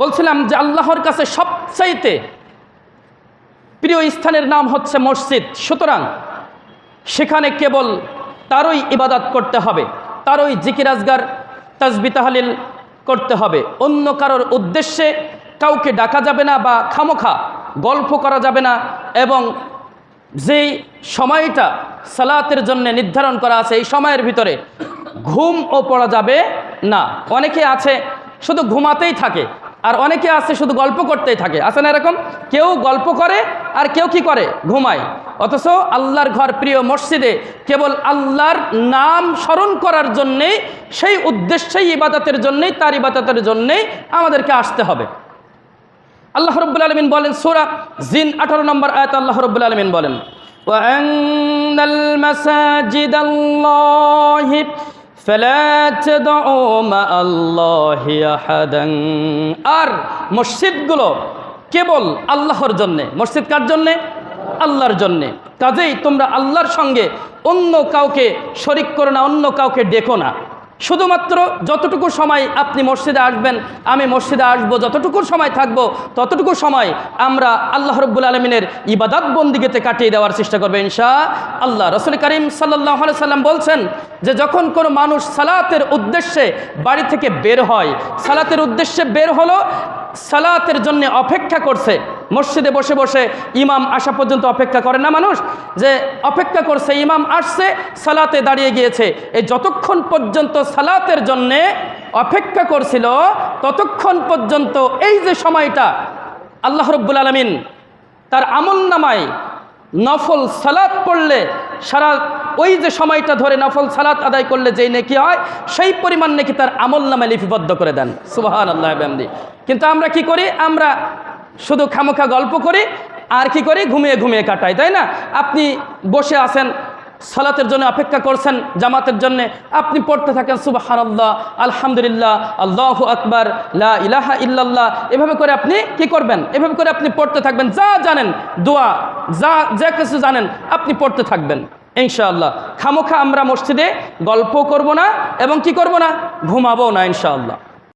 বলছিলাম যে আল্লাহর কাছে সবচাইতে প্রিয় স্থানের নাম হচ্ছে মসজিদ। সুতরাং সেখানে কেবল তারই ইবাদত করতে হবে, তারই জিকিরাজগার তাজবি তাহালিল করতে হবে। অন্য কারোর উদ্দেশ্যে কাউকে ডাকা যাবে না বা খামোখা গল্প করা যাবে না এবং যেই সময়টা সালাতের জন্য নির্ধারণ করা আছে এই সময়ের ভিতরে ঘুমও পড়া যাবে না। অনেকে আছে, শুধু ঘুমাতেই থাকে আর অনেকে আছে শুধু গল্প করতেই থাকে আছে না এরকম কেউ গল্প করে আর কেউ কি করে ঘুমায় অথচ আল্লাহর ঘর প্রিয় মসজিদে কেবল আল্লাহর নাম স্মরণ করার জন্যেই সেই উদ্দেশ্যেই ইবাদতের জন্যেই তার ইবাদতের জন্যেই আমাদেরকে আসতে হবে আল্লাহ রব্বুল আলমিন বলেন সুরা জিন আঠারো নম্বর আয়াত আল্লাহ রব্বুল আলমিন বলেন وأن المساجد الله আর মসজিদগুলো কেবল আল্লাহর জন্যে। মসজিদ কার জন্যে? আল্লাহর জন্যে। কাজেই তোমরা আল্লাহর সঙ্গে অন্য কাউকে শরিক করো না, অন্য কাউকে ডেকো না। শুধুমাত্র যতটুকু সময় আপনি মসজিদে আসবেন, আমি মসজিদে আসব, যতটুকু সময় থাকব, ততটুকু সময় আমরা আল্লাহ রব্বুল আলমিনের ইবাদত বন্দিগেতে কাটিয়ে দেওয়ার চেষ্টা করবে ইনশা আল্লাহ রসুল করিম সাল্লাহ সাল্লাম বলছেন যে, যখন কোনো মানুষ সালাতের উদ্দেশ্যে বাড়ি থেকে বের হয়, সালাতের উদ্দেশ্যে বের হলো, সালাতের জন্য অপেক্ষা করছে মসজিদে বসে বসে ইমাম আসা পর্যন্ত অপেক্ষা করে না মানুষ? যে অপেক্ষা করছে, ইমাম আসছে, সালাতে দাঁড়িয়ে গিয়েছে। এই যতক্ষণ পর্যন্ত সালাতের জন্যে অপেক্ষা করছিল, ততক্ষণ পর্যন্ত এই যে সময়টা, আল্লাহ রব্বুল আলমিন তার আমল নামায় নফল সালাত পড়লে, সারা ওই যে সময়টা ধরে নফল সালাত আদায় করলে যেই নেকি হয়, সেই পরিমাণ নেকি তার আমল নামায় লিপিবদ্ধ করে দেন। সুবাহান আল্লাহ কিন্তু আমরা কি করি? আমরা শুধু খামোখা গল্প করে, আর কি করি? ঘুমিয়ে ঘুমিয়ে কাটাই, তাই না? আপনি বসে আছেন, সালাতের জন্য অপেক্ষা করছেন, জামাতের জন্য, আপনি পড়তে থাকেন সুবাহান আল্লাহ আলহামদুলিল্লাহ, আল্লাহ আকবার, লা ইলাহা ইল্লাল্লাহ, এভাবে করে আপনি কি করবেন? এভাবে করে আপনি পড়তে থাকবেন, যা জানেন, দোয়া, যা যা কিছু জানেন, আপনি পড়তে থাকবেন, ইনশাআল্লাহ। খামোখা আমরা মসজিদে গল্প করব না, এবং কি করব না? ঘুমাবো না, ইনশাআল্লাহ।